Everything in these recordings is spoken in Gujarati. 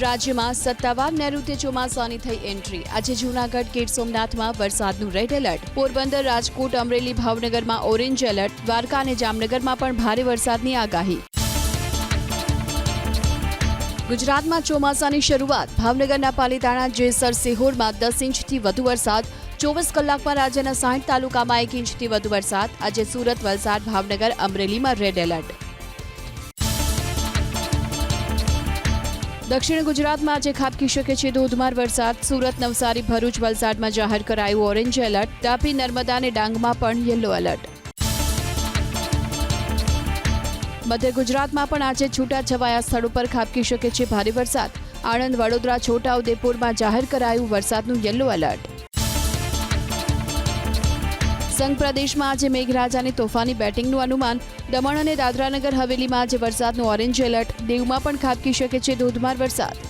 રાજ્યમાં સત્તાવાર નૈઋત્ય ચોમાસાની થઈ એન્ટ્રી. આજે જૂનાગઢ ગીર સોમનાથમાં વરસાદનું રેડ એલર્ટ. પોરબંદર, રાજકોટ, અમરેલી, ભાવનગરમાં ઓરેન્જ એલર્ટ. દ્વારકા અને જામનગરમાં પણ ભારે વરસાદની આગાહી. ગુજરાતમાં ચોમાસાની શરૂઆત. ભાવનગરના પાલીતાણા જેસર સિહોરમાં દસ ઇંચથી વધુ વરસાદ. ચોવીસ કલાકમાં રાજ્યના સાઠ તાલુકામાં એક ઇંચથી વધુ વરસાદ. આજે સુરત, વલસાડ, ભાવનગર, અમરેલીમાં રેડ એલર્ટ. દક્ષિણ ગુજરાતમાં આજે ખાબકી શકે છે ધોધમાર વરસાદ. સુરત, નવસારી, ભરૂચ વલસાડમાં જાહેર કરાયું ઓરેન્જ એલર્ટ. તાપી નર્મદા અને ડાંગમાં પણ યલો એલર્ટ. મધ્ય ગુજરાતમાં પણ આજે છૂટા છવાયા સ્થળો પર ખાબકી શકે છે ભારે વરસાદ. આણંદ, વડોદરા છોટાઉદેપુરમાં જાહેર કરાયું વરસાદનું યલો એલર્ટ. સંઘ પ્રદેશમાં આજે મેઘરાજાની તોફાની બેટિંગનું અનુમાન. દમણ અને દાદરાનગર હવેલીમાં આજે વરસાદનું ઓરેન્જ એલર્ટ. દીવમાં પણ ખાબકી શકે છે ધોધમાર વરસાદ.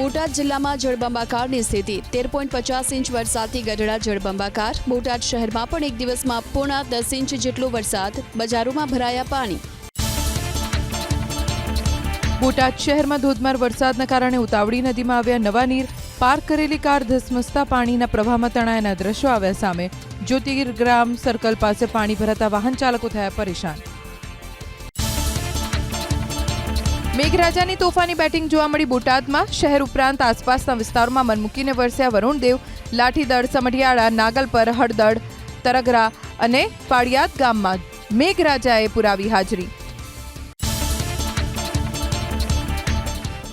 બોટાદ જિલ્લામાં જળબંબાકારની સ્થિતિ. તેર પોઈન્ટ પચાસ ઇંચ વરસાદથી ગઢડા જળબંબાકાર. બોટાદ શહેરમાં પણ એક દિવસમાં પોણા દસ ઇંચ જેટલો વરસાદ. બજારોમાં ભરાયા પાણી. બોટાદ શહેરમાં ધોધમાર વરસાદના કારણે ઉતાવળી નદીમાં આવ્યા નવા નીર. પાર્ક કરેલી કાર ધસમસતા પાણીના પ્રવાહમાં તણાયાના દ્રશ્યો આવ્યા સામે. જ્યોતિર્ગ્રામ સર્કલ પાસે પાણી ભરાતા વાહન ચાલકો થયા પરેશાન. મેઘરાજાની તોફાની બેટિંગ જોવા મળી બોટાદમાં. શહેર ઉપરાંત આસપાસના વિસ્તારોમાં મન મૂકીને વરસ્યા વરુણદેવ, લાઠીદળ, સમઢિયાળા, નાગલપર, હળદળ, તરગરા અને પાળિયાદ ગામમાં મેઘરાજાએ પુરાવી હાજરી.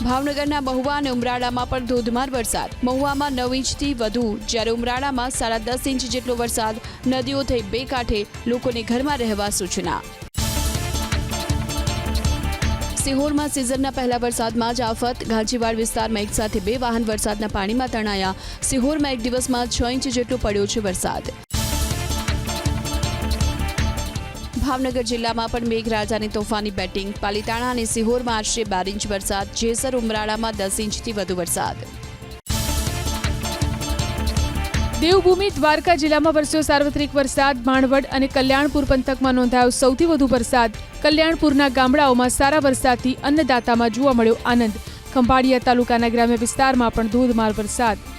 ભાવનગરના મહુવા અને ઉમરાળામાં પણ ધોધમાર વરસાદ. મહુવામાં નવ ઇંચથી વધુ. જ્યારે ઉમરાળામાં સાડા દસ ઇંચ જેટલો વરસાદ. નદીઓ થઈ બે કાંઠે લોકોને ઘરમાં રહેવા સૂચના. સિહોરમાં સિઝનના પહેલા વરસાદમાં જ આફત. ઘાંચીવાડ વિસ્તારમાં એક સાથે બે વાહન વરસાદના પાણીમાં તણાયા. સિહોરમાં એક દિવસમાં છ ઇંચ જેટલો પડ્યો છે વરસાદ. ભાવનગર જિલ્લામાં પણ મેઘરાજાની તોફાની બેટિંગ. પાલીતાણા અને સિહોરમાં આશરે બાર ઇંચ વરસાદ. જેસર ઉમરાળામાં દસ ઇંચથી વધુ વરસાદ. દેવભૂમિ દ્વારકા જિલ્લામાં વરસ્યો સાર્વત્રિક વરસાદ. માંડવડ અને કલ્યાણપુર પંથકમાં નોંધાયો સૌથી વધુ વરસાદ. કલ્યાણપુરના ગામડાઓમાં સારા વરસાદથી અન્નદાતામાં જોવા મળ્યો આનંદ. ખંભાળિયા તાલુકાના ગ્રામ્ય વિસ્તારમાં પણ ધોધમાર વરસાદ.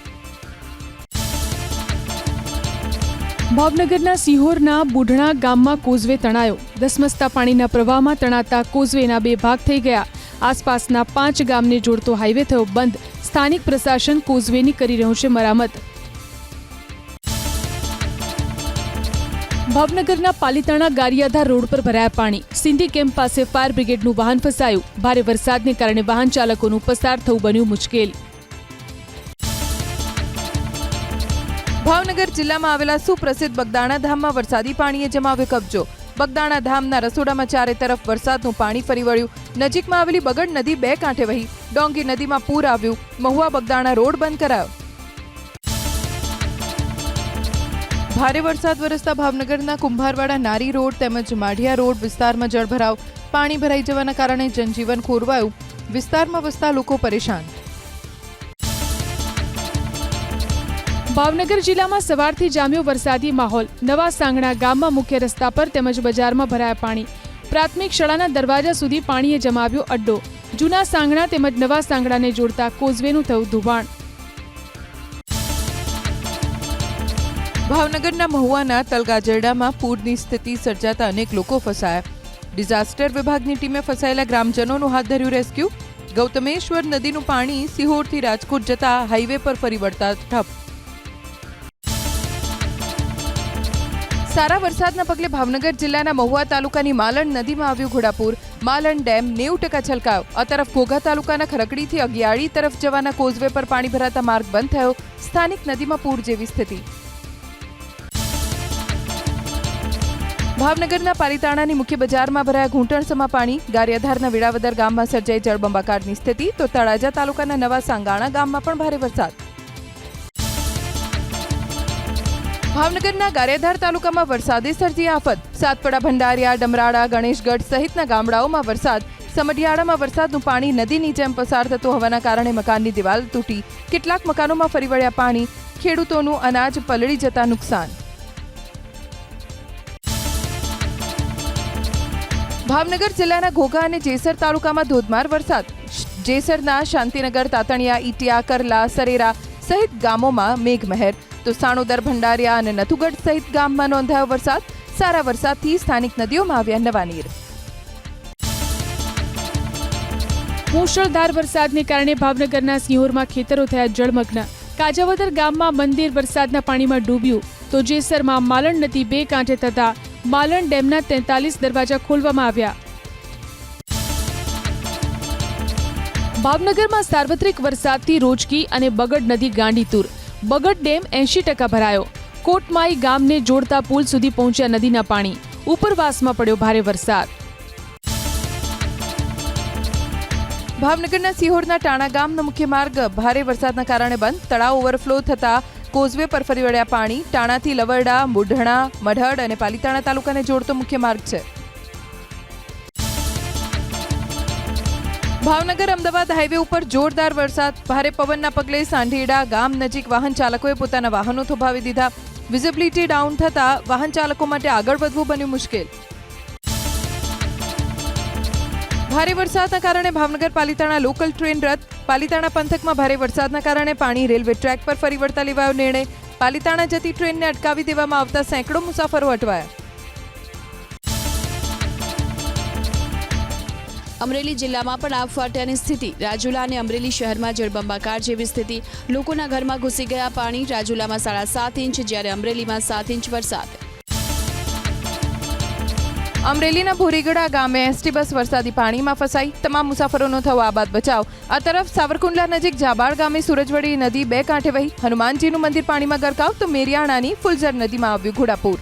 ભાવનગરના સિહોરના બુઢણા ગામમાં કોઝવે તણાયો. ધસમસતા પાણીના પ્રવાહમાં તણાતા કોઝવેના બે ભાગ થઈ ગયા. આસપાસના પાંચ ગામને જોડતો હાઈવે થયો બંધ. સ્થાનિક પ્રશાસન કોઝવેની કરી રહ્યું છે મરામત. ભાવનગરના પાલીતાણા ગારિયાધાર રોડ પર ભરાયા પાણી. સિંધી કેમ્પ પાસે ફાયર બ્રિગેડનું વાહન ફસાયું. ભારે વરસાદને કારણે વાહન ચાલકોનું પસાર થવું બન્યું મુશ્કેલ. ભાવનગર જિલ્લામાં આવેલા સુપ્રસિદ્ધ બગદાણા ધામમાં વરસાદી પાણીએ જમાવ્યો કબજો. બગદાણા ધામના રસોડામાં ચારે તરફ વરસાદનું પાણી ફરી વળ્યું. નજીકમાં આવેલી બગડ નદી બે કાંઠે વહી. ડોંગી નદીમાં પૂર આવ્યું. મહુવા બગદાણા રોડ બંધ કરાયો. ભારે વરસાદ વરસતા ભાવનગરના કુંભારવાડા નારી રોડ તેમજ માઢિયા રોડ વિસ્તારમાં જળભરાવ. પાણી ભરાઈ જવાના કારણે જનજીવન ખોરવાયું. વિસ્તારમાં વસતા લોકો પરેશાન. ભાવનગર જિલ્લામાં સવારથી જામ્યો વરસાદી માહોલ. નવા સાંગણા ગામમાં મુખ્ય રસ્તા પર તેમજ બજારમાં ભરાયા પાણી. પ્રાથમિક શાળાના દરવાજા સુધી પાણીએ જમાવ્યો અડ્ડો. જૂના સાંગણા તેમજ નવા સાંગણાને જોડતા કોઝવેનું થયું ધોવાણ ભાવનગરના મહુવાના તલગાજરડામાં પૂરની સ્થિતિ સર્જાતા અનેક લોકો ફસાયા. ડિઝાસ્ટર વિભાગની ટીમે ફસાયેલા ગ્રામજનોનું હાથ ધર્યું રેસ્ક્યુ. ગૌતમેશ્વર નદીનું પાણી સિહોરથી રાજકોટ જતા હાઈવે પર ફરી વળતા ઠપ. સારા વરસાદના પગલે ભાવનગર જિલ્લાના મહુવા તાલુકાની માલણ નદીમાં આવ્યું ઘોડાપુર. માલણ ડેમ નેવું ટકા છલકાયો. આ તરફ ઘોઘા તાલુકાના ખરકડીથી અગિયાળી તરફ જવાના કોઝવે પર પાણી ભરાતા માર્ગ બંધ થયો. સ્થાનિક નદીમાં પૂર જેવી સ્થિતિ. ભાવનગરના પાલીતાણાની મુખ્ય બજારમાં ભરાયા ઘૂંટણસમા પાણી. ગારિયાધારના વિડાવદર ગામમાં સર્જાઈ જળબંબાકારની સ્થિતિ. તો તળાજા તાલુકાના નવા સાંગાણા ગામમાં પણ ભારે વરસાદ. ભાવનગરના ગારેધાર તાલુકામાં વરસાદે સર્જી આફત. સાતપડા ભંડારિયા, ડમરાળા, ગણેશગઢ સહિતના ગામડાઓમાં વરસાદ. સમઢિયાળામાં વરસાદનું પાણી નદીની જેમ પસાર થતું હોવાના કારણે મકાનની દિવાલ તૂટી. કેટલાક મકાનોમાં ફરી વળ્યા પાણી. ખેડૂતોનું અનાજ પલળી જતા નુકસાન. ભાવનગર જિલ્લાના ઘોઘા અને જેસર તાલુકામાં ધોધમાર વરસાદ. જેસરના શાંતિનગર, તાતણિયા, ઈટિયા, કરલા, સરેરા સહિત ગામોમાં મેઘમહેર. તો સાણોદર ભંડારિયા અને નથુગઢ સહિત ગામમાં નોંધાયો વરસાદ. સારા વરસાદથી સ્થાનિક નદીઓમાં આવ્યા નવા નીર. મુશળધાર વરસાદને કારણે ભાવનગરના સિંહોરમાં ખેતરો થયા જળમગ્ન. કાજાવદર ગામમાં મંદિર વરસાદના પાણીમાં ડૂબ્યું. તો જેસરમાં માલણ નદી બે કાંઠે થતા માલણ ડેમના તેતાલીસ દરવાજા ખોલવામાં આવ્યા. ભાવનગરમાં સાર્વત્રિક વરસાદથી રોજકી અને બગડ નદી ગાંડીતુર. બગડ ડેમ એંશી ટકા ભરાયો. કોટમાઈ ગામને જોડતા પુલ સુધી પહોંચ્યા નદીના પાણી. ઉપરવાસમાં પડ્યો ભારે વરસાદ. ભાવનગરના સિહોરના ટાણા ગામનો મુખ્ય માર્ગ ભારે વરસાદના કારણે બંધ. તળાવ ઓવરફ્લો થતા કોઝવે પર ફરી વળ્યા પાણી. ટાણાથી લવરડા, મુઢણા, મઢડ અને પાલીતાણા તાલુકાને જોડતો મુખ્ય માર્ગ છે. ભાવનગર અમદાવાદ હાઈવે ઉપર જોરદાર વરસાદ. ભારે પવનના પગલે સાંઢેડા ગામ નજીક વાહન ચાલકોએ પોતાના વાહનો થોભાવી દીધા. વિઝિબિલિટી ડાઉન થતા વાહન ચાલકો માટે આગળ વધવું બન્યું મુશ્કેલ. ભારે વરસાદના કારણે ભાવનગર પાલિતાણા લોકલ ટ્રેન રદ. પાલીતાણા પંથકમાં ભારે વરસાદના કારણે પાણી રેલવે ટ્રેક પર ફરી વળતા લેવાયો નિર્ણય. પાલિતાણા જતી ટ્રેનને અટકાવી દેવામાં આવતા સેંકડો મુસાફરો અટવાયા. અમરેલી જિલ્લામાં પણ આ ફાટ્યાની સ્થિતિ. રાજુલા અને અમરેલી શહેરમાં જળબંબાકાર જેવી સ્થિતિ. લોકોના ઘરમાં ઘૂસી ગયા પાણી. રાજુલામાં સાડા સાત ઇંચ, જ્યારે અમરેલીમાં સાત ઇંચ વરસાદ. અમરેલીના ભોરીગડા ગામે એસટી બસ વરસાદી પાણીમાં ફસાઈ. તમામ મુસાફરોનો થયો આબાદ બચાવ. આ તરફ સાવરકુંડલા નજીક જાબાળ ગામે સુરજવડી નદી બે કાંઠે વહી. હનુમાનજીનું મંદિર પાણીમાં ગરકાવ તો મેરિયાણાની ફુલઝર નદીમાં આવ્યું ઘોડાપૂર.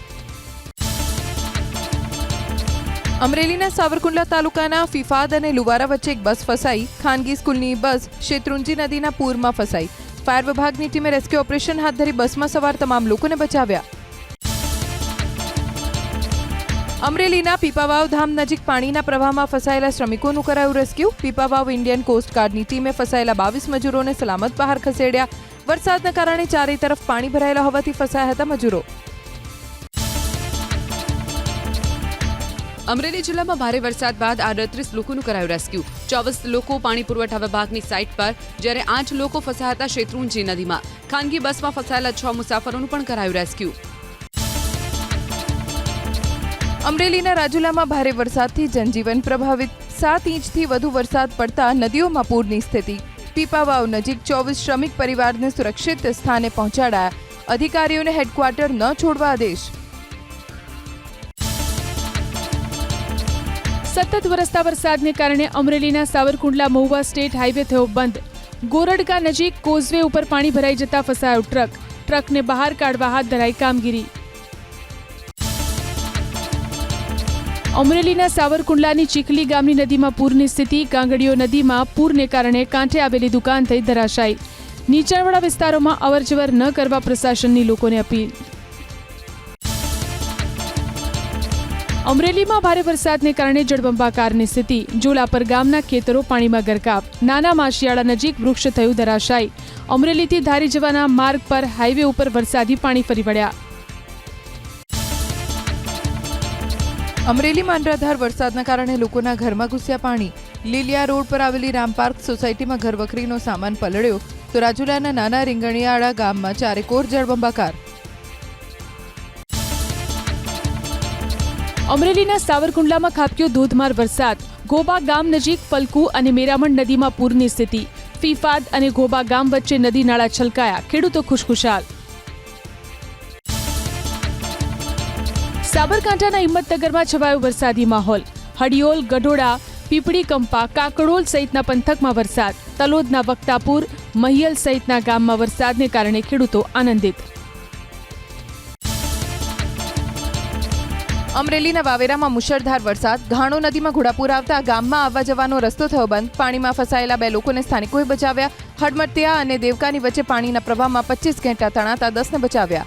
અમરેલીના સાવરકુંડલા તાલુકાના ફિફાદ અને લુવારા વચ્ચે એક બસ ફસાઈ. ખાનગી સ્કૂલની બસ શેત્રુંજી નદીના પૂરમાં ફસાઈ. ફાયર વિભાગની ટીમે રેસ્ક્યુ ઓપરેશન હાથ ધરી બસમાં સવાર તમામ લોકોને બચાવ્યા. અમરેલીના પીપાવાવ ધામ નજીક પાણીના પ્રવાહમાં ફસાયેલા શ્રમિકોનું કરાયું રેસ્ક્યુ. પીપાવાવ ઇન્ડિયન કોસ્ટ ગાર્ડની ટીમે ફસાયેલા બાવીસ મજૂરોને સલામત બહાર ખસેડ્યા. વરસાદના કારણે ચારે તરફ પાણી ભરાયેલા હોવાથી ફસાયા હતા મજૂરો. અમરેલી જિલ્લામાં ભારે વરસાદ બાદ આડત્રીસ લોકોનું કરાયું રેસ્ક્યુ. ચોવીસ લોકો પાણી પુરવઠા વિભાગની સાઇટ પર, જ્યારે આઠ લોકો ફસાયા હતા શેત્રુંજી નદીમાં. ખાનગી બસમાં ફસાયેલા છ મુસાફરોનું પણ કરાયું રેસ્ક્યુ. અમરેલીના રાજુલામાં ભારે વરસાદથી જનજીવન પ્રભાવિત. સાત ઇંચથી વધુ વરસાદ પડતા નદીઓમાં પૂરની સ્થિતિ. પીપાવાવ નજીક ચોવીસ શ્રમિક પરિવારને સુરક્ષિત સ્થાને પહોંચાડાયા. અધિકારીઓને હેડક્વાર્ટર ન છોડવા આદેશ. સતત વરસતા વરસાદને કારણે અમરેલીના સાવરકુંડલા મહુવા સ્ટેટ હાઈવે થયો બંધ. ગોરડકા નજીક કોઝવે ઉપર પાણી ભરાઈ જતા ફસાયો ટ્રક. ટ્રકને બહાર કાઢવા હાથ ધરાઈ કામગીરી. અમરેલીના સાવરકુંડલાની ચીખલી ગામની નદીમાં પૂરની સ્થિતિ કાંગડીઓ નદીમાં પૂરને કારણે કાંઠે આવેલી દુકાન થઈ ધરાશાયી. નીચાણવાળા વિસ્તારોમાં અવરજવર ન કરવા પ્રશાસનની લોકોને અપીલ. અમરેલીમાં ભારે વરસાદને કારણે જળબંબાકારની સ્થિતિ. જોલાપર ગામના ખેતરો પાણીમાં ગરકાવ. નાના માશિયાળા નજીક વૃક્ષ થયું ધરાશાયી. અમરેલીથી ધારી જવાના માર્ગ પર હાઈવે ઉપર વરસાદી પાણી ફરી વળ્યા. અમરેલીમાં અનરાધાર વરસાદના કારણે લોકોના ઘરમાં ઘૂસ્યા પાણી. લીલિયા રોડ પર આવેલી રામપાર્ક સોસાયટીમાં ઘરવખરીનો સામાન પલળ્યો. તો રાજુલાના નાના રીંગણિયાળા ગામમાં ચારેકોર જળબંબાકાર. અમરેલીના સાવરકુંડલામાં ખાબક્યો ધોધમાર વરસાદ. ગોબા ગામ નજીક પલકુ અને મેરામણ નદીમાં પૂરની સ્થિતિ. ફીફાદ અને ગોબા ગામ વચ્ચે નદી નાળા છલકાયા. ખેડૂતો ખુશખુશાલ. સાબરકાંઠાના હિંમતનગરમાં છવાયો વરસાદી માહોલ. હડિયોલ ગઢોડા, પીપળી કંપા કાકડોલ સહિતના પંથકમાં વરસાદ. તલોદના વક્તાપુર, મહિયલ સહિતના ગામમાં વરસાદને કારણે ખેડૂતો આનંદિત. અમરેલીના વાવેરામાં મુશળધાર વરસાદ. ઘાણો નદીમાં ઘોડાપુર આવતા ગામમાં આવવા જવાનો રસ્તો થયો બંધ. પાણીમાં ફસાયેલા બે લોકોને સ્થાનિકોએ બચાવ્યા. હડમટિયા અને દેવકાની વચ્ચે પાણીના પ્રવાહમાં પચીસ ઘેંટા તણાતા દસને બચાવ્યા.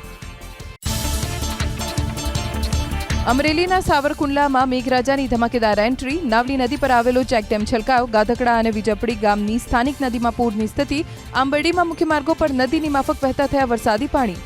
અમરેલીના સાવરકુંડલામાં મેઘરાજાની ધમાકેદાર એન્ટ્રી. નાવલી નદી પર આવેલો ચેકડેમ છલકાયો. ગાધકડા અને વિજપડી ગામની સ્થાનિક નદીમાં પૂરની સ્થિતિ. આંબરડીમાં મુખ્ય માર્ગો પર નદીની માફક વહેતા થયા વરસાદી પાણી.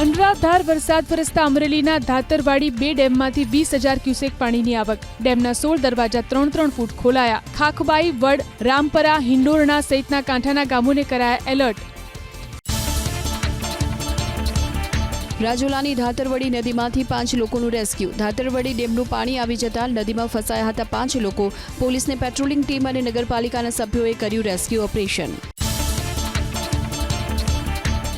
અનરાધાર વરસાદ વરસતા અમરેલીના ધાતરવાડી બે ડેમમાંથી વીસ હજાર ક્યુસેક પાણીની આવક. ડેમના સોળ દરવાજા ત્રણ ત્રણ ફૂટ ખોલાયા. ખાખબાઈ, વડ, રામપરા, હિંડોરણા સહિતના કાંઠાના ગામોને કરાયા એલર્ટ. રાજુલાની ધાતરવડી નદીમાંથી પાંચ લોકોનું રેસ્ક્યુ. ધાતરવડી ડેમનું પાણી આવી જતા નદીમાં ફસાયા હતા પાંચ લોકો. પોલીસને પેટ્રોલિંગ ટીમ અને નગરપાલિકાના સભ્યોએ કર્યું રેસ્ક્યુ ઓપરેશન.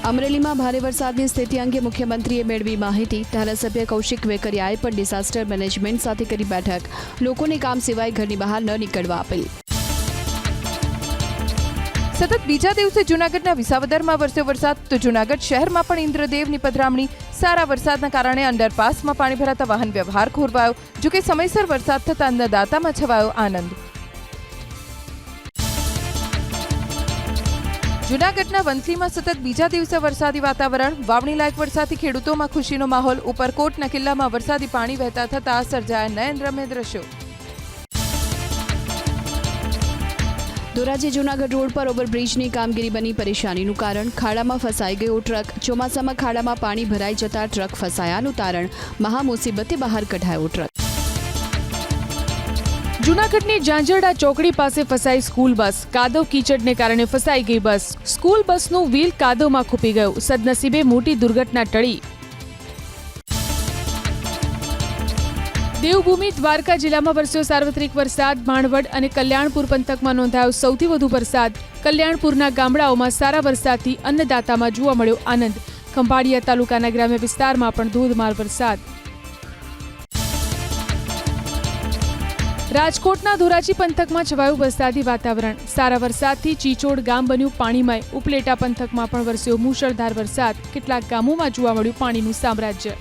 અમરેલીમાં ભારે વરસાદની સ્થિતિ અંગે મુખ્યમંત્રીએ મેળવી માહિતી. ધારાસભ્ય કૌશિક વેકરિયાએ પણ ડિઝાસ્ટર મેનેજમેન્ટ સાથે કરી બેઠક. લોકોને કામ સિવાય ઘરની બહાર ન નીકળવા અપીલ. સતત બીજા દિવસે જૂનાગઢના વિસાવદરમાં વરસ્યો વરસાદ, તો જૂનાગઢ શહેરમાં પણ ઇન્દ્રદેવની પધરામણી. સારા વરસાદના કારણે અંડરપાસમાં પાણી ભરાતા વાહન વ્યવહાર ખોરવાયો, જોકે સમયસર વરસાદ થતા અન્નદાતામાં છવાયો આનંદ. જૂનાગઢના વંથલીમાં સતત બીજા દિવસે વરસાદી વાતાવરણ, વાવણી લાયક વરસાદથી ખેડૂતોમાં ખુશીનો માહોલ, ઉપરકોટના કિલ્લામાં વરસાદી પાણી વહેતા થતા સર્જાયા નયનરમ્ય દ્રશ્યો. ધોરાજી જૂનાગઢ રોડ પર ઓવરબ્રિજની કામગીરી બની પરેશાનીનું કારણ. ખાડામાં ફસાઈ ગયો ટ્રક. ચોમાસામાં ખાડામાં પાણી ભરાઈ જતા ટ્રક ફસાયાનું તારણ. મહામુસીબતે બહાર કઢાયો ટ્રક. જૂનાગઢની ઝાંઝરડા ચોકડી પાસે ફસાઈ સ્કૂલ બસ. કાદવ કીચડને કારણે ફસાઈ ગઈ બસ. સ્કૂલ બસનું વ્હીલ કાદવમાં ખૂપી ગયું. સદનસીબે મોટી દુર્ઘટના ટળી. દેવભૂમિ દ્વારકા જિલ્લામાં વરસ્યો સાર્વત્રિક વરસાદ માંડવડ અને કલ્યાણપુર પંથકમાં નોંધાયો સૌથી વધુ વરસાદ. કલ્યાણપુરના ગામડાઓમાં સારા વરસાદથી અન્નદાતામાં જોવા મળ્યો આનંદ. ખંભાળિયા તાલુકાના ગ્રામ્ય વિસ્તારમાં પણ ધોધમાર વરસાદ. રાજકોટના ધોરાજી પંથકમાં છવાયું વરસાદી વાતાવરણ. સારા વરસાદથી ચીચોડ ગામ બન્યું પાણીમય. ઉપલેટા પંથકમાં પણ વરસ્યો મુશળધાર વરસાદ. કેટલાક ગામોમાં જોવા મળ્યું પાણીનું સામ્રાજ્ય.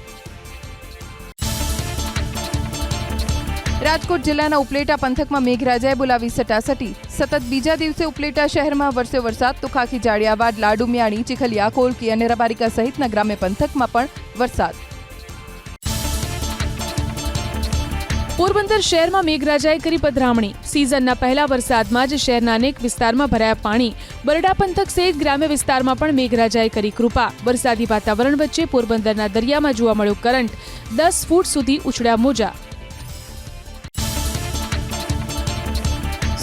રાજકોટ જિલ્લાના ઉપલેટા પંથકમાં મેઘરાજાએ બોલાવી સટાસટી. સતત બીજા દિવસે ઉપલેટા શહેરમાં વરસ્યો વરસાદ. તો ખાખી જાડિયાવાડ લાડુમિયાણી, ચીખલિયા, કોલકી અને રબારિકા સહિતના ગ્રામ્ય પંથકમાં પણ વરસાદ. પોરબંદર શહેરમાં મેઘરાજાએ કરી પધરામણી. સિઝનના પહેલા વરસાદમાં જ શહેરના અનેક વિસ્તારમાં ભરાયા પાણી. બરડા પંથક સહિત ગ્રામ્ય વિસ્તારમાં પણ મેઘરાજાએ કરી કૃપા. વરસાદી વાતાવરણ વચ્ચે પોરબંદરના દરિયામાં જોવા મળ્યો કરંટ. દસ ફૂટ સુધી ઉછળ્યા મોજા.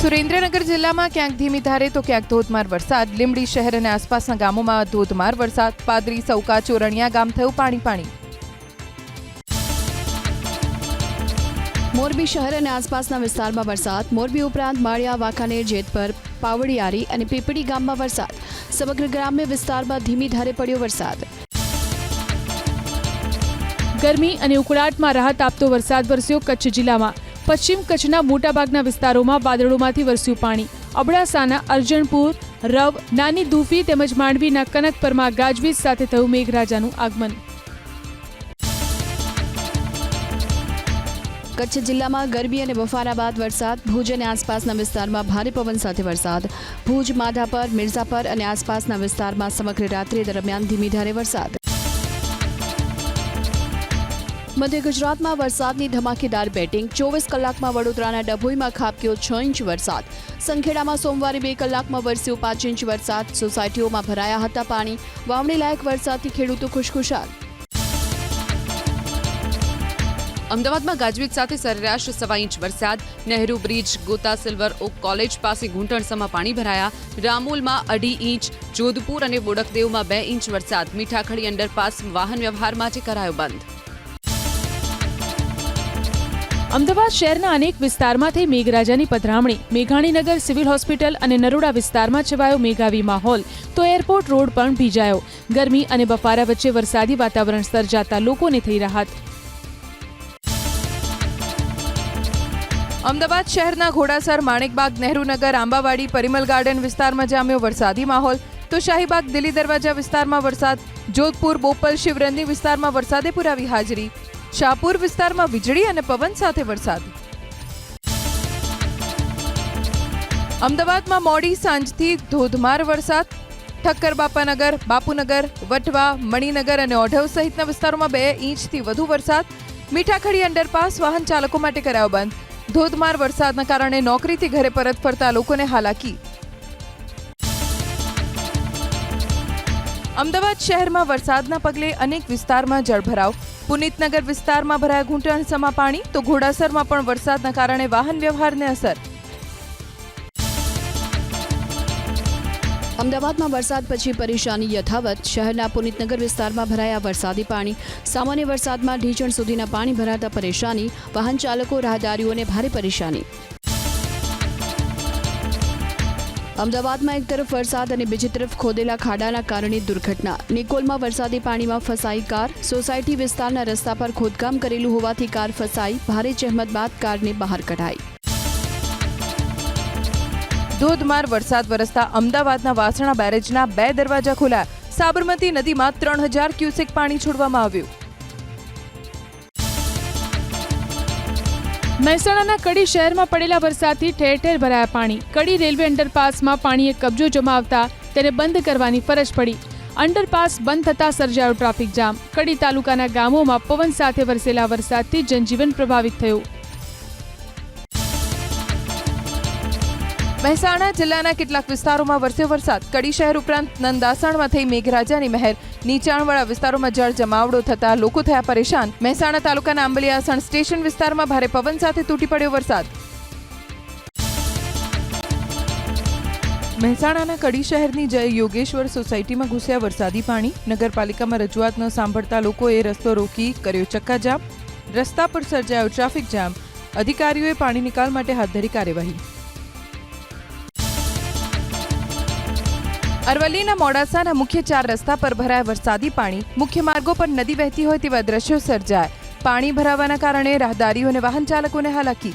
સુરેન્દ્રનગર જિલ્લામાં ક્યાંક ધીમી ધારે તો ક્યાંક ધોધમાર વરસાદ. લીંબડી શહેર અને આસપાસના ગામોમાં ધોધમાર વરસાદ. પાદરી, સૌકા, ચોરણિયા ગામ થયું પાણી પાણી મોરબી શહેર અને આસપાસના વિસ્તારમાં વરસાદ. મોરબી ઉપરાંત માળિયા, વાંકાનેર, જેતપર, પાવડિયારી અને પીપળી ગામમાં વરસાદ. સમગ્ર ગ્રામ્ય વિસ્તારમાં ધીમી ધારે પડ્યો વરસાદ. ગરમી અને ઉકળાટમાં રાહત આપતો વરસાદ વરસ્યો કચ્છ જિલ્લામાં. પશ્ચિમ કચ્છના મોટાભાગના વિસ્તારોમાં વાદળોમાંથી વરસ્યું પાણી. અબડાસાના અર્જણપુર, રવ, નાની દુફી તેમજ માંડવીના કનકપરમાં ગાજવીજ સાથે થયું મેઘરાજાનું આગમન. કચ્છ જિલ્લામાં ગરમી અને બફારા બાદ વરસાદ, ભુજ અને આસપાસના વિસ્તારમાં ભારે પવન સાથે વરસાદ. ભુજ, માધાપર, મિર્ઝાપર અને આસપાસના વિસ્તારમાં સમગ્ર રાત્રિ દરમિયાન ધીમી ધારે વરસાદ. મધ્ય ગુજરાતમાં વરસાદની ધમાકેદાર બેટિંગ. ચોવીસ કલાકમાં વડોદરાના ડભોઈમાં ખાબક્યો છ ઇંચ વરસાદ. સંખેડામાં સોમવારે બે કલાકમાં વરસ્યો પાંચ ઇંચ વરસાદ. સોસાયટીઓમાં ભરાયા હતા પાણી. વાવણી લાયક વરસાદથી ખેડૂતો ખુશખુશાલ. અમદાવાદમાં ગાજવીજ સાથે સરેરાશ સવા ઇંચ વરસાદ, Nehru bridge, Gota silver oak college પાસે ઘૂંટણસમાં પાણી ભરાયા. રામોલમાં અઢી ઇંચ, જોધપુર અને બોડકદેવમાં બે ઇંચ વરસાદ. મીઠાખડી અંડરપાસ વાહન વ્યવહાર માટે કરાયો બંધ. અમદાવાદ શહેરના અનેક વિસ્તારમાંથી મેઘરાજાની પધરામણી. મેઘાણીનગર સિવિલ હોસ્પિટલ અને નરોડા વિસ્તારમાં છવાયો મેઘાવી માહોલ. તો એરપોર્ટ રોડ પણ ભીજાયો. ગરમી અને બફારા વચ્ચે વરસાદી વાતાવરણ સર્જાતા લોકોને થઈ રાહત. અમદાવાદ શહેરના ઘોડાસર, માણેકબાગ, નહેરુનગર, આંબાવાડી, પરિમલ ગાર્ડન વિસ્તારમાં જામ્યો વરસાદી માહોલ. તો શાહીબાગ, દિલ્હી દરવાજા વિસ્તારમાં વરસાદ. જોધપુર, બોપલ શિવરંદી વિસ્તારમાં વરસાદે પુરાવી હાજરી. શાહપુર વિસ્તારમાં વીજળી અને પવન સાથે વરસાદ. અમદાવાદમાં મોડી સાંજથી ધોધમાર વરસાદ. ઠક્કર બાપાનગર, બાપુનગર, વટવા, મણિનગર અને ઓઢવ સહિતના વિસ્તારોમાં બે ઇંચથી વધુ વરસાદ. મીઠાખડી અંડરપાસ વાહન ચાલકો માટે કરાયો બંધ. ધોધમાર વરસાદના કારણે નોકરીથી ઘરે પરત ફરતા લોકોને હાલાકી. અમદાવાદ શહેરમાં વરસાદના પગલે અનેક વિસ્તારમાં જળભરાવ. પુનિતનગર વિસ્તારમાં ભરાયા ઘૂંટણસમાં પાણી, તો ઘોડાસરમાં પણ વરસાદના કારણે વાહન વ્યવહારને અસર. અમદાવાદમાં વરસાદ પછી પરેશાની યથાવત. શહેરના પુનિતનગર વિસ્તારમાં ભરાયા વરસાદી પાણી. સામાન્ય વરસાદમાં ઢીચણ સુધીના પાણી ભરાતા પરેશાની. વાહન ચાલકો, રાહદારીઓને ભારે પરેશાની. અમદાવાદમાં એક તરફ વરસાદ અને બીજી તરફ ખોદેલા ખાડાના કારણે દુર્ઘટના. નિકોલમાં વરસાદી પાણીમાં ફસાઈ કાર. સોસાયટી વિસ્તારના રસ્તા પર ખોદકામ કરેલું હોવાથી કાર ફસાઈ. ભારે જહેમત બાદ કારને બહાર કઢાઈ. ધોધમાર વરસાદ વરસતા અમદાવાદના વાસણા બેરેજના બે દરવાજા ખોલ્યા. સાબરમતી નદીમાં ત્રણ હજાર ક્યુસેક પાણી છોડવામાં આવ્યું. મહેસાણાના કડી શહેરમાં પડેલા વરસાદથી ઠેર ઠેર ભરાયા પાણી. કડી રેલવે અંડરપાસમાં પાણીએ કબજો જમાવતા તેને બંધ કરવાની ફરજ પડી. અંડરપાસ બંધ થતાં સર્જાયો ટ્રાફિક જામ. કડી તાલુકાના ગામોમાં પવન સાથે વરસેલા વરસાદથી જનજીવન પ્રભાવિત થયું. મહેસાણા જિલ્લાના કેટલાક વિસ્તારોમાં વરસ્યો વરસાદ. કડી શહેર ઉપરાંત નંદાસણમાં થઈ મેઘરાજાની મહેર. નીચાણવાળા વિસ્તારોમાં જળ જમાવડો થતા લોકો થયા પરેશાન. મહેસાણા તાલુકાના આંબલિયાસણ સ્ટેશન વિસ્તારમાં ભારે પવન સાથે તૂટી પડ્યો વરસાદ. મહેસાણાના કડી શહેરની જય યોગેશ્વર સોસાયટીમાં ઘૂસ્યા વરસાદી પાણી. નગરપાલિકામાં રજૂઆત ન સાંભળતા લોકોએ રસ્તો રોકી કર્યો ચક્કાજામ. રસ્તા પર સર્જાયો ટ્રાફિક જામ. અધિકારીઓએ પાણી નિકાલ માટે હાથ ધરી કાર્યવાહી. અરવલ્લીના મોડાસાના મુખ્ય ચાર રસ્તા પર ભરાય વરસાદી પાણી. મુખ્ય માર્ગો પર નદી વહેતી હોય તેવા દ્રશ્યો સર્જાય. પાણી ભરાવાના કારણે રાહદારીઓ અને વાહન ચાલકોને હાલાકી.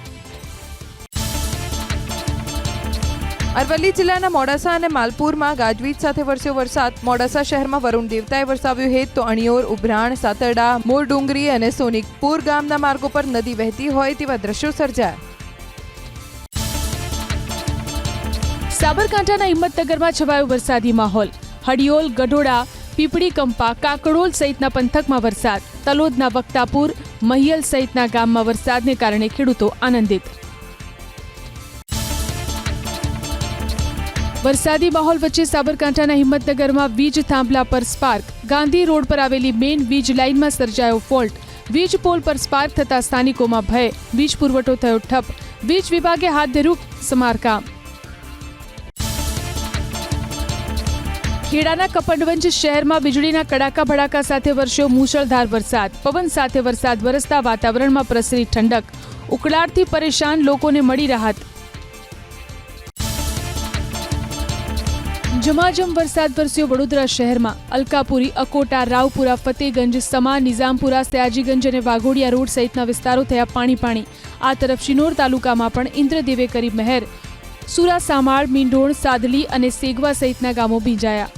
અરવલ્લી જિલ્લાના મોડાસા અને માલપુરમાં ગાજવીજ સાથે વરસ્યો વરસાદ. મોડાસા શહેરમાં વરુણ દેવતાએ વરસાવ્યો હેત તો અણિયોર, ઉભરાણ, સાતરડા, મોરડુંગરી અને સોનિકપુર ગામના માર્ગો પર નદી વહેતી હોય તેવા દ્રશ્યો સર્જાયા. સાબરકાંઠાના હિંમતનગરમાં છવાયો વરસાદી માહોલ. હડિયોલ ગઢોડા, પીપળી કંપા કાકડોલ સહિતના પંથકમાં વરસાદ. તલોદના વક્તાપુર, મહિયલ સહિતના ગામમાં વરસાદને કારણે ખેડૂતો આનંદિત. વરસાદી માહોલ વચ્ચે સાબરકાંઠાના હિંમતનગરમાં વીજ થાંભલા પર સ્પાર્ક. ગાંધી રોડ પર આવેલી મેઇન વીજ લાઇનમાં સર્જાયો ફોલ્ટ. વીજ પોલ પર સ્પાર્ક થતા સ્થાનિકોમાં ભય. વીજ પુરવઠો થયો ઠપ. વીજ વિભાગે હાથ ધર્યું સમારકામ. ખેડાના કપડવંજ શહેરમાં વીજળીના કડાકા ભડાકા સાથે વરસ્યો મુશળધાર વરસાદ. પવન સાથે વરસાદ વરસતા વાતાવરણમાં પ્રસરી ઠંડક. ઉકળાટથી પરેશાન લોકોને મળી રાહત. જમાજમ વરસાદ વરસ્યો વડોદરા શહેરમાં. અલકાપુરી, અકોટા, રાવપુરા, ફતેગંજ, સમા, નિઝામપુરા, સયાજીગંજ અને વાઘોડિયા રોડ સહિતના વિસ્તારો થયા પાણી પાણી. આ તરફ શિનોર તાલુકામાં પણ ઇન્દ્રદેવે કરી મહેર. સુરા સામાળ મીંઢોણ, સાદલી અને સેગવા સહિતના ગામો ભીંજાયા.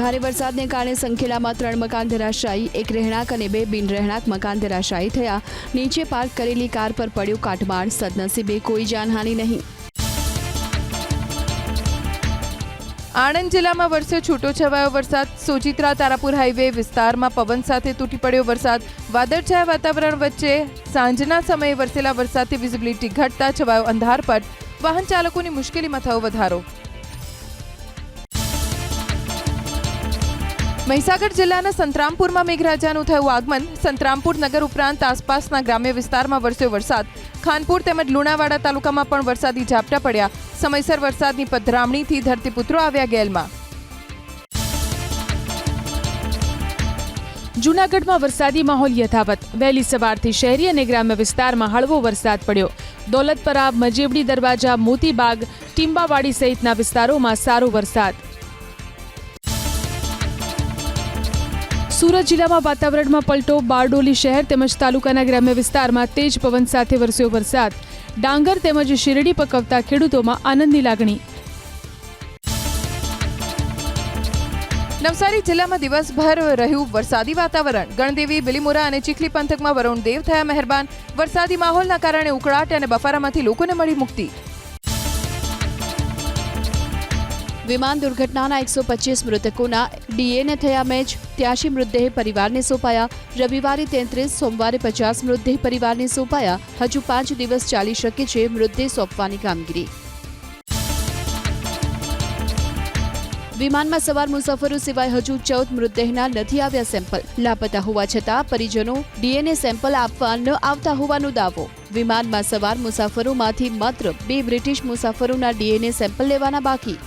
ભારે વરસાદને કારણે સંખેલામાં ત્રણ મકાન ધરાશાયી, એક રહેણાંક અને બે બિન રહેણાંક મકાન ધરાશાયી થયા. નીચે પાર્ક કરેલી કાર પર પડ્યો કાટમાળ, સદનસીબે કોઈ જાનહાનિ નહીં. આણંદ જિલ્લામાં વરસ્યો છૂટો છવાયો વરસાદ. સોજિત્રા તારાપુર હાઈવે વિસ્તારમાં પવન સાથે તૂટી પડ્યો વરસાદ. વાદળછાયા વાતાવરણ વચ્ચે સાંજના સમયે વરસેલા વરસાદથી વિઝિબિલિટી ઘટતા છવાયો અંધારપટ વાહન ચાલકોની મુશ્કેલીમાં થયો વધારો. મહીસાગર જિલ્લાના સંતરામપુરમાં મેઘરાજાનું થયું આગમન. સંતરામપુર નગર ઉપરાંત આસપાસના ગ્રામ્ય વિસ્તારમાં વરસ્યો વરસાદ. ખાનપુર તેમજ લુણાવાડા તાલુકામાં પણ વરસાદી ઝાપટા પડ્યા. સમયસર વરસાદની પધરામણીથી ધરતીપુત્રો આવ્યા ગેલમાં. જૂનાગઢમાં વરસાદી માહોલ યથાવત. વહેલી સવારથી શહેરી અને ગ્રામ્ય વિસ્તારમાં હળવો વરસાદ પડ્યો. દોલતપરા, મજેવડી દરવાજા, મોતીબાગ, ટીંબાવાડી સહિતના વિસ્તારોમાં સારો વરસાદ. સુરત જિલ્લામાં વાતાવરણમાં પલટો, બારડોલી શહેર તેમજ તાલુકાના ગ્રામ્ય વિસ્તારમાં તેજ પવન સાથે વરસ્યો વરસાદ. ડાંગર તેમજ શેરડી પકવતા ખેડૂતોમાં આનંદની લાગણી. નવસારી જિલ્લામાં દિવસભર રહ્યું વરસાદી વાતાવરણ. ગણદેવી, બિલીમોરા અને ચીખલી પંથકમાં વરુણ દેવ થયા મહેરબાન. વરસાદી માહોલના કારણે ઉકળાટ અને બફારામાંથી લોકોને મળી મુક્તિ. વિમાન દુર્ઘટનાના એકસો પચીસ મૃતકોના ડીએનએ થયા મેચ. ત્યાસી મૃતદેહ પરિવારને સોંપાયા. રવિવારે તેત્રીસ, સોમવારે પચાસ મૃતદેહ પરિવારને સોંપાયા. હજુ પાંચ દિવસ ચાલી શકે છે મૃતદેહ સોંપવાની કામગીરી. વિમાનમાં સવાર મુસાફરો સિવાય હજુ ચૌદ મૃતદેહના નથી આવ્યા સેમ્પલ. લાપતા હોવા છતાં પરિજનો ડીએનએ સેમ્પલ આપવા ન આવતા હોવાનો દાવો. વિમાનમાં સવાર મુસાફરોમાંથી માત્ર બે બ્રિટિશ મુસાફરોના ડીએનએ સેમ્પલ લેવાના બાકી.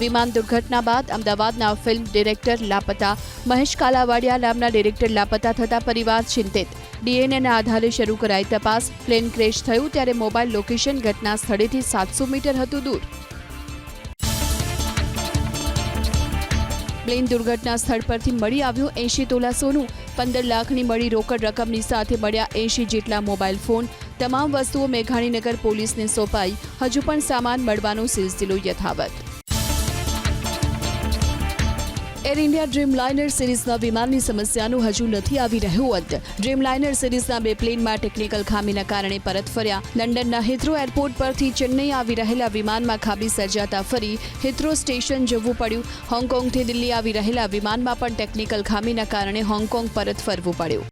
વિમાન દુર્ઘટના બાદ અમદાવાદના ફિલ્મ ડિરેક્ટર લાપતા. મહેશ કાલાવાડિયા નામના ડિરેક્ટર લાપતા થતા પરિવાર ચિંતિત. ડીએનએના આધારે શરૂ કરાઈ તપાસ. પ્લેન ક્રેશ થયું ત્યારે મોબાઈલ લોકેશન ઘટના સ્થળેથી સાતસો મીટર હતું દૂર. પ્લેન દુર્ઘટના સ્થળ પરથી મળી આવ્યું એંશી તોલા સોનું. પંદર લાખની મળી રોકડ રકમની સાથે મળ્યા એંશી જેટલા મોબાઈલ ફોન. તમામ વસ્તુઓ મેઘાણીનગર પોલીસને સોંપાઈ. હજુ પણ સામાન મળવાનો સિલસિલો યથાવત. એર ઇન્ડિયા ડ્રીમલાઇનર સિરીઝના વિમાનની સમસ્યાનું હજુ નથી આવી રહ્યું અંત ડ્રીમલાઇનર સિરીઝના બે પ્લેનમાં ટેકનિકલ ખામીના કારણે પરત ફર્યા. લંડનના હિથ્રો એરપોર્ટ પરથી ચેન્નઈ આવી રહેલા વિમાનમાં ખાબી સર્જાતા ફરી હિથ્રો સ્ટેશન જવું પડ્યું. હોંગકોંગથી દિલ્હી આવી રહેલા વિમાનમાં પણ ટેકનિકલ ખામીના કારણે હોંગકોંગ પરત ફરવું પડ્યું.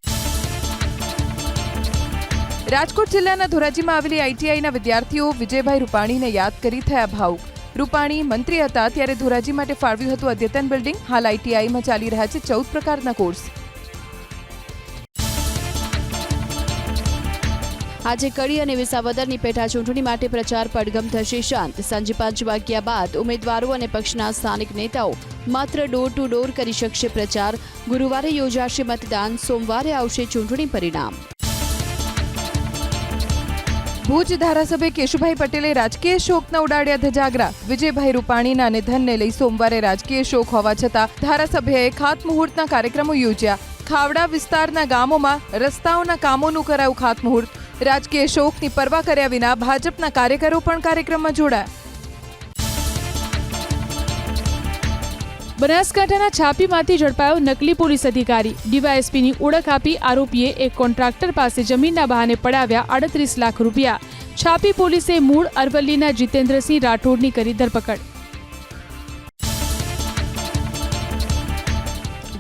રાજકોટ જિલ્લાના ધોરાજીમાં આવેલી આઈટીઆઈના વિદ્યાર્થીઓ વિજયભાઈ રૂપાણીને યાદ કરી થયા ભાવુક. રૂપાણી મંત્રી હતા ત્યારે ધોરાજી માટે ફાળવ્યું હતું અદ્યતન બિલ્ડિંગ. હાલ આઈટીઆઈમાં ચાલી રહ્યા છે ચૌદ પ્રકારના કોર્સ. આજે કડી અને વિસાવદરની પેટા ચૂંટણી માટે પ્રચાર પડઘમ થશે શાંત. સાંજે પાંચ વાગ્યા બાદ ઉમેદવારો અને પક્ષના સ્થાનિક નેતાઓ માત્ર ડોર ટુ ડોર કરી શકશે પ્રચાર. ગુરુવારે યોજાશે મતદાન. સોમવારે આવશે ચૂંટણી પરિણામ. ભુજ ધારાસભ્ય કેશુભાઈ પટેલે રાજકીય શોકના ઉડાડ્યા ધજાગરા. વિજયભાઈ રૂપાણીના નિધનને લઈ સોમવારે રાજકીય શોક હોવા છતાં ધારાસભ્યએ ખાતમુહૂર્તના કાર્યક્રમો યોજ્યા. ખાવડા વિસ્તારના ગામોમાં રસ્તાઓના કામોનું કરાયું ખાતમુહૂર્ત. રાજકીય શોકની પરવા કર્યા વિના ભાજપના કાર્યકરો પણ કાર્યક્રમમાં જોડાયા. બનાસકાંઠાના છાપીમાંથી ઝડપાયો નકલી પોલીસ અધિકારી. ડીવાયએસપીની ઓળખ આપી આરોપીએ એક કોન્ટ્રાક્ટર પાસે જમીનના બહાને પડાવ્યા આડત્રીસ લાખ રૂપિયા. છાપી પોલીસે મૂળ અરવલ્લીના જીતેન્દ્રસિંહ રાઠોડની કરી ધરપકડ.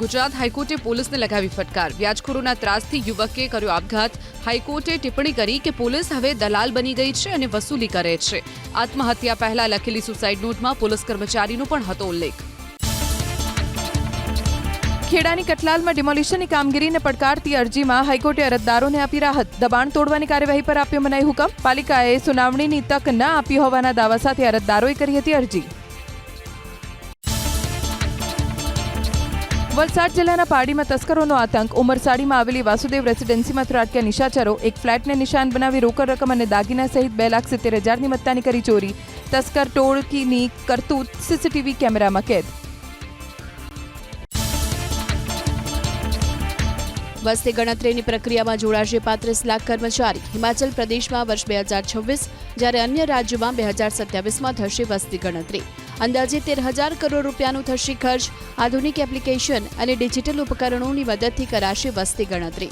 ગુજરાત હાઈકોર્ટે પોલીસને લગાવી ફટકાર. વ્યાજખોરોના ત્રાસથી યુવકે કર્યો આપઘાત. હાઈકોર્ટે ટિપ્પણી કરી કે પોલીસ હવે દલાલ બની ગઈ છે અને વસૂલી કરે છે. આત્મહત્યા પહેલા લખેલી સુસાઇડ નોટમાં પોલીસ કર્મચારીનો પણ હતો ઉલ્લેખ. ખેડાની કટલાલમાં ડિમોલિશનની કામગીરીને પડકારતી અરજીમાં હાઈકોર્ટે અરજદારોને આપી રાહત. દબાણ તોડવાની કાર્યવાહી પર આપ્યો મનાઈ હુકમ. પાલિકાએ સુનાવણીની તક ન આપી હોવાના દાવા સાથે અરજદારોએ કરી હતી અરજી. વલસાડ જિલ્લાના પારડીમાં તસ્કરોનો આતંક. ઉમરસાડીમાં આવેલી વાસુદેવ રેસિડેન્સીમાં ત્રાટક્યા નિશાચરો, એક ફ્લેટને નિશાન બનાવી રોકડ રકમ અને દાગીના સહિત બે લાખ સિત્તેર હજારની મત્તાની કરી ચોરી. તસ્કર ટોળકીની કરતૂત સીસીટીવી કેમેરામાં કેદ. વસ્તી ગણતરીની પ્રક્રિયામાં જોડાશે પાંત્રીસ લાખ કર્મચારી. હિમાચલ પ્રદેશમાં વર્ષ બે હજાર છવ્વીસ જ્યારે અન્ય રાજ્યોમાં બે હજાર સત્યાવીસમાં થશે વસ્તી ગણતરી. અંદાજે તેર હજાર કરોડ રૂપિયાનું થશે ખર્ચ. આધુનિક એપ્લિકેશન અને ડિજિટલ ઉપકરણોની મદદથી કરાશે વસ્તી ગણતરી.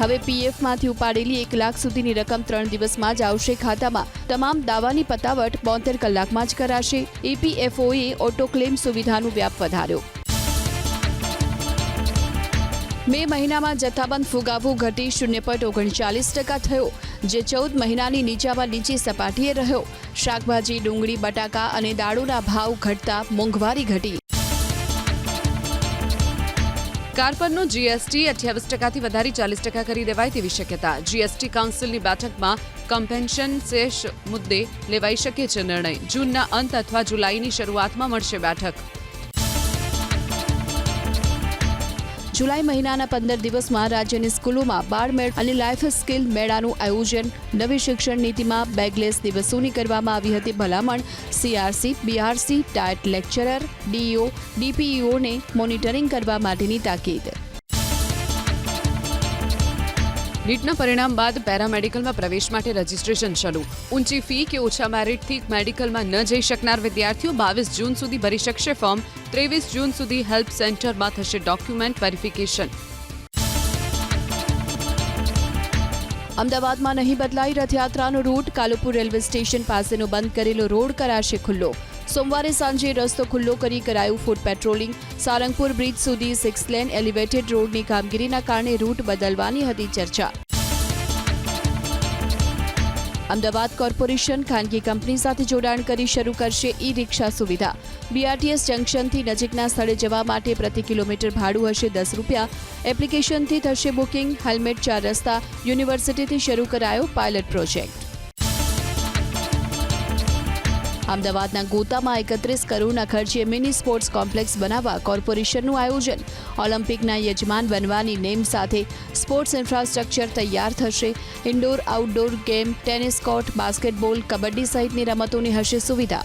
હવે પીએફમાંથી ઉપાડેલી એક લાખ સુધીની રકમ ત્રણ દિવસમાં જ આવશે ખાતામાં. તમામ દાવાની પતાવટ બોતેર કલાકમાં જ કરાશે. ઈપીએફઓએ ઓટો ક્લેમ સુવિધાનો વ્યાપ વધાર્યો. મે મહિનામાં જથ્થાબંધ ફુગાવો ઘટી શૂન્ય પોઈન્ટ ઓગણચાલીસ ટકા થયો, જે ચૌદ મહિનાની નીચામાં નીચી સપાટીએ રહ્યો. શાકભાજી, ડુંગળી, બટાકા અને દાળોના ભાવ ઘટતા મોંઘવારી ઘટી. કાર પરનો જીએસટી અઠ્યાવીસ ટકાથી વધારી ચાલીસ ટકા કરી દેવાય તેવી શક્યતા. જીએસટી કાઉન્સિલની બેઠકમાં કમ્પેન્શન શેષ મુદ્દે લેવાઈ શકે છે નિર્ણય. જૂનના અંત અથવા જુલાઈની શરૂઆતમાં મળશે બેઠક. જુલાઈ મહિનાના પંદર દિવસમાં રાજ્યની સ્કૂલોમાં બાળમેળ અને લાઇફ સ્કિલ મેળાનું આયોજન નવી શિક્ષણ નીતિમાં બેગલેસ દિવસોની કરવામાં આવી હતી. ભલામણ CRC, BRC DIET lecturer DEO ડીપીઈઓને monitoring કરવા માટેની તાકીદ. નીટના પરિણામ બાદ પેરામેડિકલમાં પ્રવેશ માટે રજીસ્ટ્રેશન શરૂ. ઊંચી ફી કે ઓછા મેરિટથી મેડિકલમાં ન જઈ શકનાર વિદ્યાર્થીઓ બાવીસ જૂન સુધી ભરી શકશે ફોર્મ ત્રેવીસ જૂન સુધી હેલ્પ સેન્ટરમાં થશે ડોક્યુમેન્ટ વેરિફિકેશન અમદાવાદમાં નહીં બદલાઈ રથયાત્રાનો રૂટ, કાલુપુર રેલવે સ્ટેશન પાસેનો બંધ કરેલો રોડ કરાશે ખુલ્લો. સોમવારે સાંજે રસ્તો ખુલ્લો કરી કરાયું ફૂટ પેટ્રોલિંગ. સારંગપુર બ્રિજ સુધી સિક્સ લેન એલિવેટેડ રોડની કામગીરીના કારણે રૂટ બદલવાની હતી ચર્ચા. અમદાવાદ કોર્પોરેશન ખાનગી કંપની સાથે જોડાણ કરી શરૂ કરશે ઈ રિક્ષા સુવિધા બીઆરટીએસ જંકશનથી નજીકના સ્થળે જવા માટે પ્રતિ કિલોમીટર ભાડું હશે દસ રૂપિયા. એપ્લિકેશનથી થશે બુકિંગ, હેલ્મેટ, ચાર રસ્તા. યુનિવર્સિટીથી શરૂ કરાયો પાયલટ પ્રોજેક્ટ. અમદાવાદના ગોતામાં એકત્રીસ કરોડના ખર્ચે મિની સ્પોર્ટ્સ કોમ્પ્લેક્સ બનાવવા કોર્પોરેશનનું આયોજન. ઓલિમ્પિકના યજમાન બનવાની નેમ સાથે સ્પોર્ટ્સ ઇન્ફ્રાસ્ટ્રક્ચર તૈયાર થશે. Indoor, outdoor game, tennis court, basketball, kabaddi સહિતની રમતોની હશે સુવિધા.